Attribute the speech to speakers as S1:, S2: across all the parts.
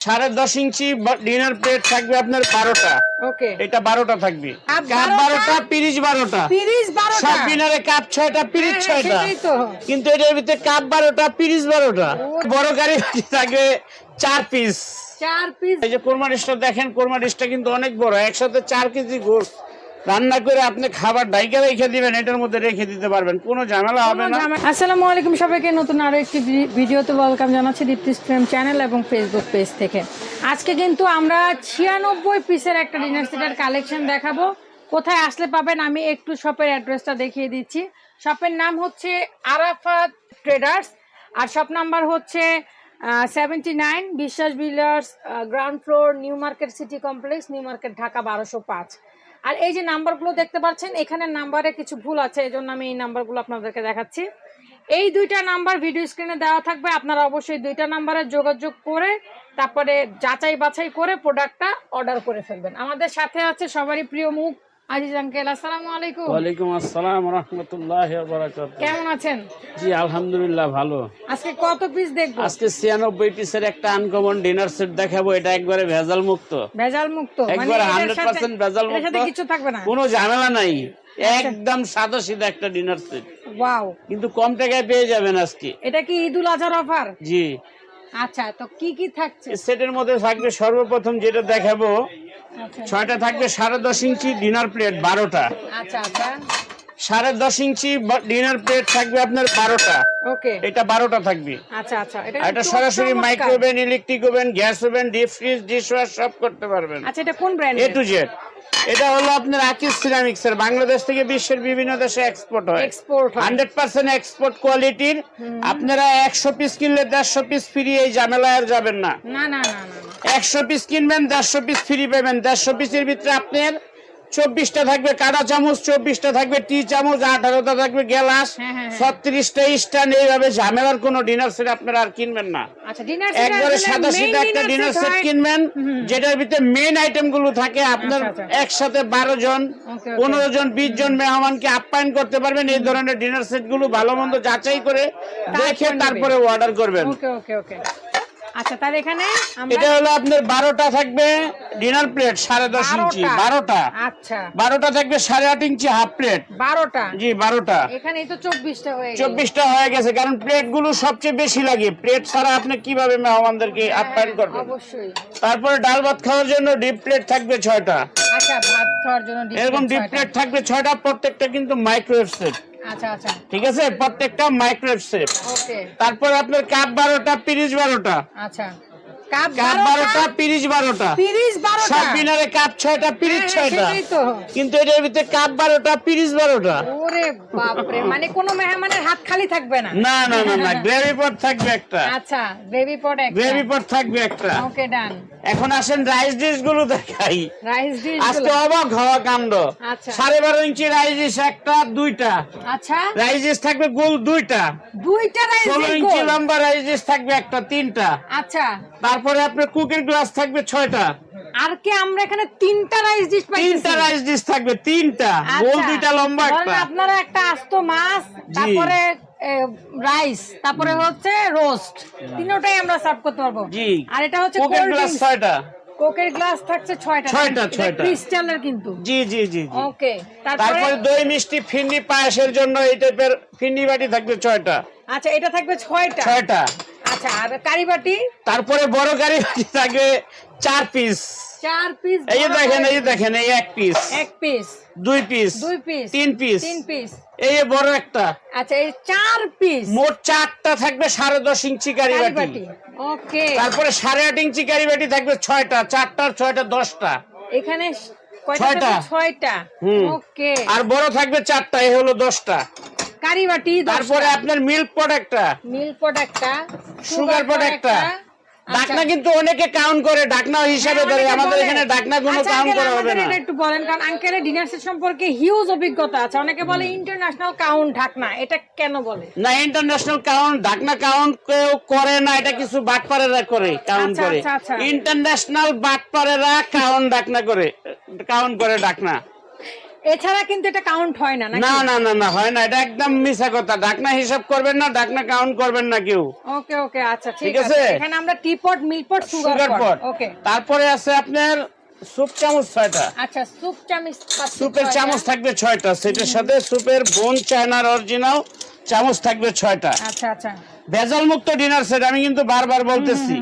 S1: সাড়ে দশ ইঞ্চি dinner plate থাকবে আপনার বারোটা। এটা বারোটা থাকবে।
S2: কাপ বারোটা?
S1: পিরিচ বারোটা। সব ডিনারে কাপ ছয়টা পিরিচ
S2: হ্যাঁ,
S1: ছয়টা। কিন্তু এটার ভিতরে কাপ বারোটা পিরিচ বারোটা। বড় গাড়ি থাকবে চার পিস
S2: চার পিস
S1: এই যে কোরমা ডিশটা দেখেন কোরমা ডিশটা কিন্তু অনেক বড়। একসাথে চার কেজি গোস। রান্না করে আপনি খাবার ডাইকা রেখে দিবেন, এটার মধ্যে রেখে দিতে পারবেন। কোনো ঝামেলা হবে না।
S2: আসসালামু আলাইকুম সবাইকে, নতুন আরও একটি ভিডিওতে ওয়েলকাম জানাচ্ছি দীপ্তি ফ্রেম চ্যানেল এবং ফেসবুক পেজ থেকে। আজকে কিন্তু আমরা ছিয়ানব্বই পিসের একটা ডিনার সেটের কালেকশন দেখাবো। কোথায় আসলে পাবেন আমি একটু শপের অ্যাড্রেসটা দেখিয়ে দিচ্ছি। শপের নাম হচ্ছে আরাফাত ট্রেডার্স আর শপ নাম্বার হচ্ছে seventy nine Biswas builders ground floor new market city complex new market Dhaka বারোশো পাঁচ। আর এই যে নাম্বারগুলো দেখতে পাচ্ছেন, এখানে নাম্বারে কিছু ভুল আছে এই জন্য আমি এই নাম্বারগুলো আপনাদেরকে দেখাচ্ছি। এই দুইটা নাম্বার ভিডিও স্ক্রিনে দেওয়া থাকবে, আপনারা অবশ্যই দুইটা নাম্বারে যোগাযোগ করে, তারপরে যাচাই বাছাই করে প্রোডাক্টটা অর্ডার করে ফেলবেন। আমাদের সাথে আছে সবারই প্রিয় মুখ আজিজ আঙ্কেল আসসালামু আলাইকুম।
S1: ওয়ালাইকুম আসসালাম রহমতুল্লাহ বারাকাত
S2: কেমন আছেন?
S1: জি আলহামদুলিল্লাহ ভালো।
S2: আজকে কত পিস দেখব?
S1: আজকে ছিয়ানব্বই পিসের একটা আনকমন ডিনার সেট দেখাবো এটা একবারে ভেজাল মুক্ত
S2: ভেজাল মুক্ত
S1: একবার
S2: এটার
S1: হান্ড্রেড
S2: সাথে-
S1: পার্সেন্ট ভেজাল
S2: এটার সাথে কিছু থাকবে না।
S1: কোনো ঝামেলা নাই। একদম সাদা সিধা একটা ডিনার সেট
S2: ওয়াও।
S1: কিন্তু কম টাকায় পেয়ে যাবেন আজকে।
S2: এটা কি ঈদুল আজহার অফার
S1: জি।
S2: আচ্ছা তো কি কি থাকছে?
S1: সেটের মধ্যে থাকবে সর্বপ্রথম যেটা দেখাবো
S2: আচ্ছা
S1: ছয়টা থাকবে সাড়ে দশ ইঞ্চি ডিনার প্লেট বারোটা।
S2: আচ্ছা আচ্ছা।
S1: সাড়ে দশ ইঞ্চি ডিনার প্লেট থাকবে আপনার বারোটা। এটা বারোটা থাকবে।
S2: আচ্ছা এটা
S1: সরাসরি
S2: চমৎকার।
S1: Micro oven electric oven gas oven deep fridge dish wash সব করতে পারবেন।
S2: আচ্ছা এটা কোন ব্র্যান্ড
S1: এ টু জেড এটা হলো আপনার আকিস সিরামিক্স এর। বাংলাদেশ থেকে বিশ্বের বিভিন্ন দেশে এক্সপোর্ট হয়।
S2: এক্সপোর্ট
S1: হান্ড্রেড পার্সেন্ট এক্সপোর্ট কোয়ালিটির আপনারা একশো পিস কিনলে দেড়শো পিস ফ্রি এই ঝামেলায় আর যাবেন না
S2: না না না।
S1: একশো পিস কিনবেন দেড়শো পিস ফ্রি পাবেন। দেড়শো পিসের ভিতরে আপনার চব্বিশটা থাকবে কাটা চামচ চব্বিশটা থাকবে টি চামচ আঠারোটা থাকবে গ্লাস
S2: হ্যাঁ, হ্যাঁ, হ্যাঁ।
S1: ছত্রিশটা স্ট্যান্ড এইভাবে ঝামেলার কোনো ডিনার সেট আপনারা আর কিনবেন না।
S2: আচ্ছা
S1: একবারে সাদা সিধা একটা ডিনার সেট কিনবেন যেটার ভিতরে মেইন আইটেমগুলো থাকে আপনার
S2: আচ্ছা, আচ্ছা।
S1: একসাথে বারো জন পনেরো জন বিশ জন মেহমানকে আপ্যায়ন করতে পারবেন। এই ধরনের ডিনার সেটগুলো ভালো মন্দ যাচাই করে দেখে তারপরে অর্ডার করবেন।
S2: ওকে ওকে ওকে। আচ্ছা তাহলে এখানে
S1: এটা হলো আপনার বারোটা থাকবে ডিনার প্লেট সাড়ে দশ ইঞ্চি বারোটা।
S2: আচ্ছা।
S1: বারোটা থাকবে সাড়ে আট ইঞ্চি হাফ প্লেট
S2: বারোটা?
S1: জি বারোটা।
S2: এখানেই তো চব্বিশটা হয়ে
S1: চব্বিশটা হয়ে গেছে কারণ প্লেটগুলো সবচেয়ে বেশি লাগে। প্লেট ছাড়া আপনি কীভাবে মেহমানদেরকে আপ্যায়ন করবেন?
S2: অবশ্যই।
S1: তারপরে ডাল ভাত খাওয়ার জন্য ডিপ প্লেট থাকবে ছয়টা।
S2: আচ্ছা ভাত খাওয়ার জন্য
S1: এরকম ডিপ প্লেট থাকবে ছয়টা প্রত্যেকটা কিন্তু মাইক্রোওয়েভ সেট
S2: আচ্ছা আচ্ছা।
S1: ঠিক আছে? প্রত্যেকটা মাইক্রোওয়েভ
S2: তারপর
S1: তারপরে আপনার কাপ বারোটা পিরিচ বারোটা।
S2: আচ্ছা। কাপ
S1: কাপ বারোটা? পিরিচ বারোটা।
S2: তিরিশ বারোটা?
S1: সব ডিনারে কাপ ছয়টা পিরিচ
S2: হ্যাঁ,
S1: ছয়টা।
S2: সেটাই তো।
S1: কিন্তু এটার ভিতরে কাপ বারোটা পিরিচ বারোটা।
S2: ওরে বাপরে মানে কোনো মেহমানের হাত খালি থাকবে না?
S1: না না না না গ্রেভি পট থাকবে একটা।
S2: আচ্ছা গ্রেভি পট
S1: গ্রেভি পট থাকবে একটা।
S2: ওকে ডান
S1: এখন আসেন রাইস ডিশগুলো দেখাই।
S2: রাইস ডিশ
S1: আজকে অবাক হওয়া কাণ্ড।
S2: আচ্ছা।
S1: সাড়ে বারো ইঞ্চি রাইস ডিশ একটা দুইটা।
S2: আচ্ছা।
S1: রাইস ডিশ থাকবে গোল দুইটা।
S2: দুইটা রাইস
S1: ইঞ্চি লম্বা রাইস ডিশ থাকবে একটা তিনটা।
S2: আচ্ছা।
S1: তারপরে আপনার কুকের গ্লাস থাকবে ছয়টা।
S2: আর কি আমরা এখানে তিনটা রাইস ডিশ পাইছি
S1: তিনটা রাইস ডিশ থাকবে তিনটা। গোল দুইটা লম্বা একটা।
S2: আপনারা একটা আস্ত মাছ তারপরে রাইস তারপরে হচ্ছে রোস্ট তিনটাই আমরা সার্ভ করতে পারব।
S1: জি।
S2: আর এটা হচ্ছে
S1: কুকের গ্লাস ছয়টা।
S2: কোকের গ্লাস থাকছে ছয়টা।
S1: ছয়টা, ছয়টা।
S2: ক্রিস্টালের কিন্তু।
S1: জি জি জি।
S2: ওকে তারপরে
S1: তারপরে দই মিষ্টি ফিন্নি পায়েসের জন্য এই টাইপের ফিন্নি বাটি থাকবে ছয়টা।
S2: আচ্ছা এটা থাকবে ছয়টা।
S1: ছয়টা।
S2: আচ্ছা আর কারিবাটি
S1: তারপরে বড় গাড়ি বাটি থাকবে চার পিস
S2: চার পিস
S1: এই দেখেন এই দেখেন এই এক পিস
S2: এক পিস
S1: দুই পিস
S2: দুই পিস
S1: তিন পিস
S2: তিন পিস
S1: এই বড় একটা।
S2: আচ্ছা এই চার পিস
S1: মোট চারটা থাকবে সাড়ে দশ ইঞ্চি গাড়ি বাটি।
S2: ওকে।
S1: তারপরে সাড়ে আট ইঞ্চি গাড়ি বাটি থাকবে ছয়টা। চারটার ছয়টা দশটা।
S2: এখানে
S1: ছয়টা।
S2: ছয়টা। ওকে।
S1: আর বড় থাকবে চারটা এই হলো দশটা। তারপরে আপনার মিল্ক পট একটা।
S2: মিল্ক পট একটা
S1: সুগার পট একটা। ডাকনা কিন্তু অনেকে কাউন্ট করে ডাকনা হিসাবে ধরে। আমাদের এখানে ডাকনা কোনো কাউন্ট করা হবে না।
S2: আচ্ছা, একটু বলেন কারণ আঙ্কেলের ডিনার সেট সম্পর্কে হিউজ অভিজ্ঞতা আছে। অনেকে বলে ইন্টারন্যাশনাল কাউন্ট ঢাকনা এটা কেন বলে?
S1: না ইন্টারন্যাশনাল কাউন্ট কাউন্ট কেউ করে না এটা কিছু বাটপারেরা করে কাউন্ট
S2: আচ্ছা,
S1: করে।
S2: আচ্ছা, আচ্ছা।
S1: ইন্টারন্যাশনাল বাটপারেরা কাউন্ট ডাকনা করে কাউন্ট করে ডাকনা।
S2: এছাড়া কিন্তু এটা কাউন্ট হয় না
S1: না না না না হয় না এটা একদম মিছা কথা। ডাকনা হিসাব করবেন না ডাকনা কাউন্ট করবেন না কেউ।
S2: ওকে ওকে আচ্ছা ঠিক আছে? এখানে আমরা টি পট মিল পট সুগার পট ওকে।
S1: তারপরে আছে আপনার স্যুপ চামচ ছয়টা।
S2: আচ্ছা স্যুপ চামচ
S1: স্যুপের চামচ থাকবে ছয়টা সেটার সাথে স্যুপের বোন চায়নার অরিজিনাল চামচ থাকবে ছয়টা।
S2: আচ্ছা আচ্ছা।
S1: ভেজাল মুক্ত ডিনার সেট আমি কিন্তু বারবার বলতেছি।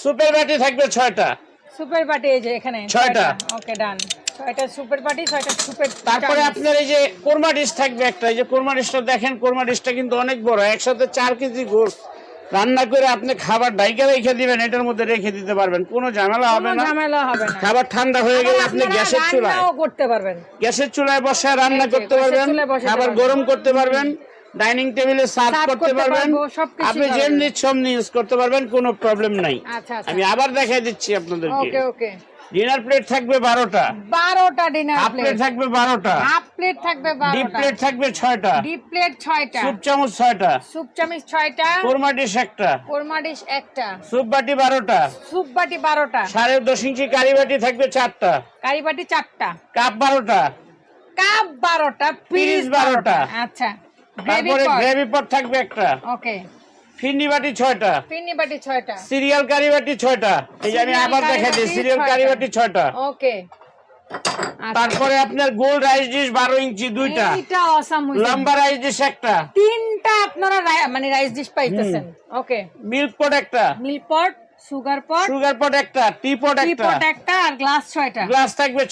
S1: স্যুপের বাটি থাকবে ছয়টা।
S2: সুপের বাটি এই যে এখানে
S1: ছয়টা।
S2: ওকে ডান ছয়টা সুপের বাটি ছয়টা সুপের
S1: তারপরে আপনার এই যে কোরমা ডিশ থাকবে একটা এই যে কোরমা ডিশটা দেখেন কোরমা ডিশটা কিন্তু অনেক বড় একসাথে চার কেজি গোস রান্না করে আপনি খাবার ডাইকা রেখে দিবেন এটার মধ্যে রেখে দিতে পারবেন কোনো ঝামেলা হবে না।
S2: ঝামেলা হবে না।
S1: খাবার ঠান্ডা হয়ে গেলে আপনি গ্যাসের চুলায়
S2: করতে পারবেন।
S1: গ্যাসের চুলায় বসে রান্না করতে পারবেন খাবার গরম করতে পারবেন ডাইনিং টেবিলে সার্ভ করতে পারবেন আপনি। যেমনি সমনি ইউজ করতে পারবেন কোনো প্রবলেম নাই।
S2: আচ্ছা আচ্ছা।
S1: আমি আবার দেখাই দিচ্ছি আপনাদেরকে।
S2: ওকে ওকে।
S1: ডিনার প্লেট থাকবে বারোটা।
S2: বারোটা ডিনার
S1: হাফ প্লেট থাকবে বারোটা।
S2: হাফ প্লেট থাকবে
S1: ডিপ প্লেট থাকবে ছয়টা।
S2: ডিপ প্লেট ছয়টা।
S1: স্যুপ চামচ ছয়টা।
S2: স্যুপ চামচ ছয়টা।
S1: কোরমা ডিশ একটা।
S2: কোরমা ডিশ একটা।
S1: স্যুপ বাটি বারোটা।
S2: স্যুপ বাটি বারোটা।
S1: সাড়ে দশ ইঞ্চি কারি বাটি থাকবে চারটা।
S2: কারি বাটি চারটা।
S1: কাপ বারোটা।
S2: কাপ বারোটা বারোটা।
S1: বারোটা।
S2: আচ্ছা।
S1: তারপরে গ্রেভি পট থাকবে একটা।
S2: ওকে
S1: ফিন্নি বাটি
S2: ফিরনি বাটি
S1: সিরিয়াল কারি বাটি এই যে আমি আবার দেখাই দিই সিরিয়াল কারি বাটি
S2: ওকে।
S1: তারপরে আপনার গোল রাইস ডিশ বারো ইঞ্চি দুইটা।
S2: এটা অসাম
S1: লম্বা রাইস ডিশ একটা।
S2: তিনটা আপনারা মানে রাইস ডিশ পাইতেছেন। ওকে।
S1: মিল্ক পট একটা।
S2: Milk pot sugar pot
S1: sugar pot একটা টি পট
S2: টি পট একটা আর গ্লাস
S1: গ্লাস থাকবে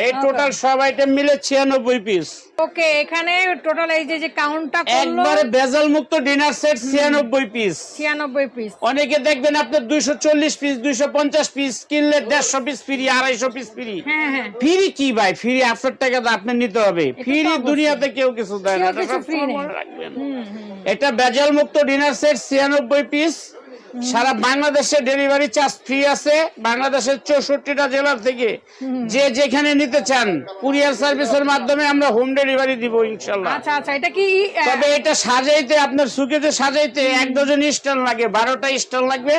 S1: এই টোটাল সব আইটেম মিলে ছিয়ানব্বই পিস
S2: ওকে এখানে টোটাল এই যে যে কাউন্টটা করল
S1: একবারে বেজাল মুক্ত ডিনার সেট ছিয়ানব্বই পিস
S2: ছিয়ানব্বই পিস
S1: অনেকে দেখবেন দুইশো চল্লিশ পিস দুইশো পঞ্চাশ পিস কিনলে দেড়শো পিস ফ্রি আড়াইশো পিস ফ্রি
S2: হ্যাঁ হ্যাঁ।
S1: ফ্রি কি ভাই? ফ্রি আপনার টাকা তো আপনি নিতে হবে। ফ্রি দুনিয়াতে কেউ কিছু দেয় না। এটা বেজাল মুক্ত ডিনার সেট ছিয়ানব্বই পিস সারা বাংলাদেশে ডেলিভারি চার্জ ফ্রি আছে। বাংলাদেশের চৌষট্টিটা জেলার থেকে যে যেখানে নিতে চান কুরিয়ার সার্ভিসের মাধ্যমে আমরা হোম ডেলিভারি দিব ইনশাল্লাহ
S2: আচ্ছা আচ্ছা এটা কি
S1: তবে এটা সাজাইতে আপনার সুকেতে সাজাইতে এক ডজন স্ট্যান্ড লাগে বারোটা স্টল লাগবে।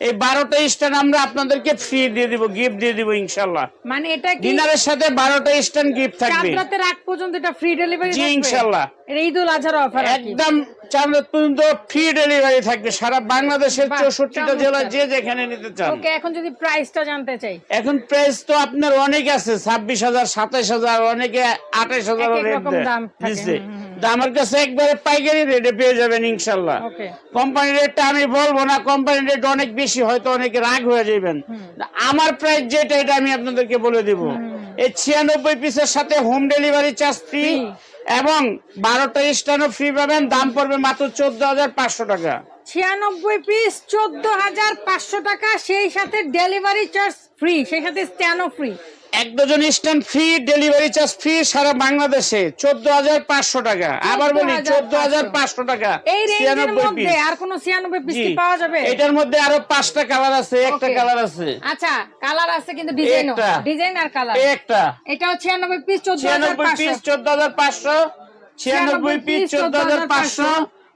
S1: এই বারোটা স্ট্যান্ড আমরা আপনাদেরকে ফ্রি দিয়ে দিব গিফট দিয়ে দিব ইনশাল্লাহ
S2: মানে এটা
S1: ডিনারের সাথে বারোটা স্ট্যান্ড গিফট থাকবে।
S2: আগ পর্যন্ত এটা ফ্রি ডেলিভারি
S1: জি ইনশাল্লাহ
S2: ঈদ উল আজহার অফার
S1: একদম চাঁদ পর্যন্ত ফ্রি ডেলিভারি থাকবে। সারা বাংলাদেশের চৌষট্টিটা
S2: চমৎকার।
S1: যে যেখানে নিতে চান।
S2: ওকে এখন যদি প্রাইসটা জানতে চাই।
S1: এখন প্রাইস তো আপনার অনেক আছে ছাব্বিশ হাজার সাতাইশ হাজার অনেকে আঠাইশ হাজার
S2: এক এক
S1: রেট
S2: রকম দাম থাকে,
S1: দিচ্ছে
S2: হুম, হুম,
S1: তা আমার কাছে একবারে পাইকারি রেটে পেয়ে যাবেন ইনশাল্লাহ। কোম্পানি রেটটা আমি বলব না কোম্পানি রেট অনেক বেশি হয়তো অনেকে রাগ হয়ে যাবেন আমার প্রাইস যেটা এটা আমি আপনাদেরকে বলে দিব। এই ছিয়ানব্বই পিসের সাথে হোম ডেলিভারি চার্জ ফ্রি এবং বারোটা স্ট্যান্ডও ফ্রি পাবেন, দাম পড়বে মাত্র চোদ্দ হাজার পাঁচশো টাকা।
S2: ছিয়ানব্বই পিস চোদ্দ হাজার পাঁচশো টাকা, সেই সাথে ডেলিভারি চার্জ ফ্রি সেই সাথে স্ট্যান্ডও ফ্রি
S1: এক dozen stand free delivery charge free সারা বাংলাদেশে চোদ্দ হাজার পাঁচশো টাকা। আবার বলি চোদ্দ হাজার পাঁচশো টাকা। ছিয়ানব্বই পিস
S2: আর কোন ছিয়ানব্বই পিস কি পাওয়া যাবে?
S1: এটার মধ্যে আরও পাঁচটা কালার আছে একটা কালার আছে।
S2: আচ্ছা কালার আছে কিন্তু ডিজাইন ডিজাইন আর কালার
S1: একটা।
S2: এটাও ছিয়ানব্বই পিস চোদ্দ
S1: ছিয়ানব্বই
S2: পাঁচশো।
S1: পিস চোদ্দ হাজার পাঁচশো। ছিয়ানব্বই পিস চোদ্দ হাজার পাঁচশো।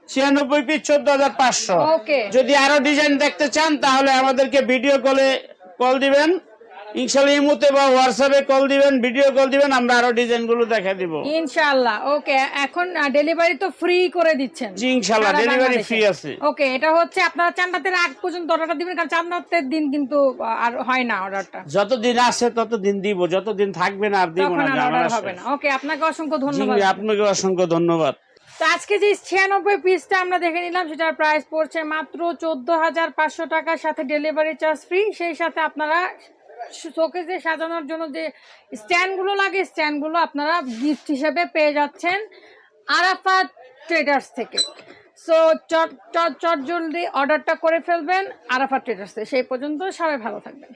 S1: ছিয়ানব্বই পিস চোদ্দ হাজার পাঁচশো। যদি আরও ডিজাইন দেখতে চান তাহলে আমাদেরকে ভিডিও কলে কল দিবেন। ইনশাল্লাহ ইমুতে বা হোয়াটসঅ্যাপে কল দিবেন ভিডিও কল দিবেন আমরা আরও দেখা দিব।
S2: ইনশাআল্লাহ ওকে এখন ডেলিভারি তো ফ্রি করে দিচ্ছেন।
S1: জি ডেলিভারি ফ্রি আছে।
S2: ওকে এটা হচ্ছে আপনারা চান্দাতের আগ পর্যন্ত অর্ডারটা দিবেন কারণ চান্দাতের দিন কিন্তু আর হয় না অর্ডারটা
S1: যতদিন আছে ততদিন দিব যতদিন থাকবে না আর দিব না
S2: অর্ডার হবে না। ওকে আপনাকে অসংখ্য
S1: জি
S2: ধন্যবাদ।
S1: আপনাকে অসংখ্য ধন্যবাদ।
S2: তো আজকে যে ছিয়ানব্বই পিসটা আমরা দেখে নিলাম সেটার প্রাইস পড়ছে মাত্র চোদ্দ হাজার পাঁচশো টাকার সাথে ডেলিভারি চার্জ ফ্রি সেই সাথে আপনারা শোকেসে সাজানোর জন্য যে স্ট্যান্ডগুলো লাগে, স্ট্যান্ডগুলো আপনারা গিফট হিসেবে পেয়ে যাচ্ছেন আরাফা ট্রেডার্স থেকে। সো চট চট চট জলদি অর্ডারটা করে ফেলবেন আরাফা ট্রেডার্সে। সেই পর্যন্ত সবাই ভালো থাকবেন।